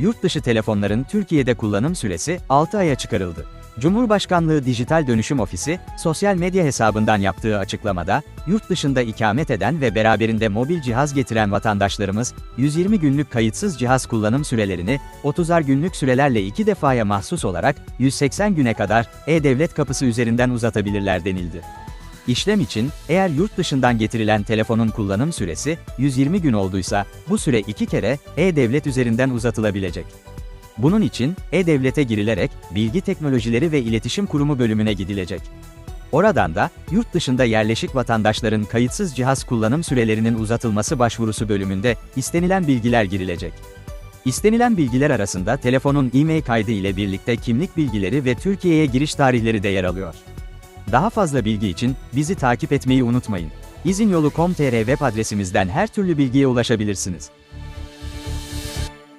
yurt dışı telefonların Türkiye'de kullanım süresi 6 aya çıkarıldı. Cumhurbaşkanlığı Dijital Dönüşüm Ofisi, sosyal medya hesabından yaptığı açıklamada, yurt dışında ikamet eden ve beraberinde mobil cihaz getiren vatandaşlarımız, 120 günlük kayıtsız cihaz kullanım sürelerini, 30'ar günlük sürelerle iki defaya mahsus olarak, 180 güne kadar, e-Devlet kapısı üzerinden uzatabilirler denildi. İşlem için, eğer yurt dışından getirilen telefonun kullanım süresi 120 gün olduysa, bu süre iki kere e-devlet üzerinden uzatılabilecek. Bunun için e-devlete girilerek Bilgi Teknolojileri ve İletişim Kurumu bölümüne gidilecek. Oradan da yurt dışında yerleşik vatandaşların kayıtsız cihaz kullanım sürelerinin uzatılması başvurusu bölümünde istenilen bilgiler girilecek. İstenilen bilgiler arasında telefonun e-mail kaydı ile birlikte kimlik bilgileri ve Türkiye'ye giriş tarihleri de yer alıyor. Daha fazla bilgi için bizi takip etmeyi unutmayın. İzinyolu.com.tr web adresimizden her türlü bilgiye ulaşabilirsiniz.